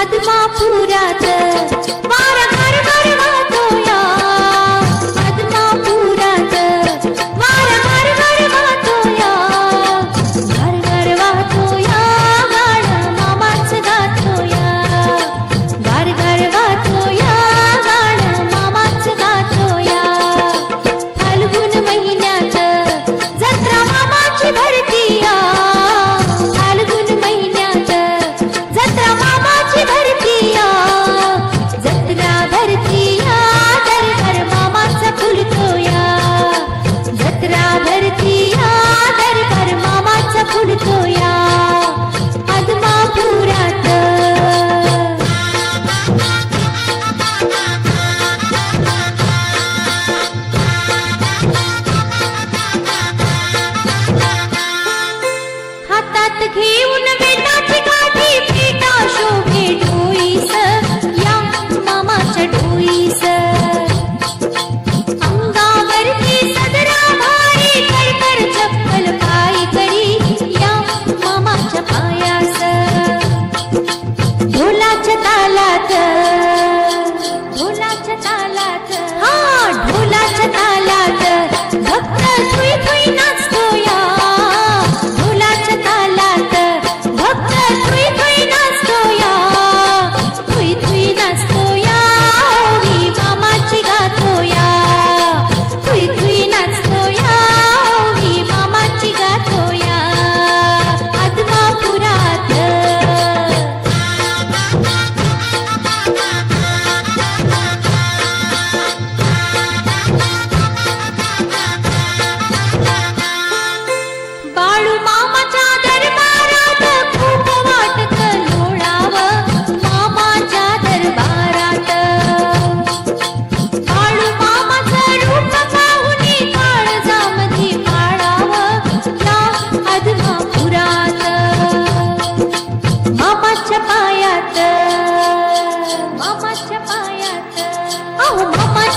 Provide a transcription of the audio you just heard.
आत्मा फुरात वारा दिया arrumar uma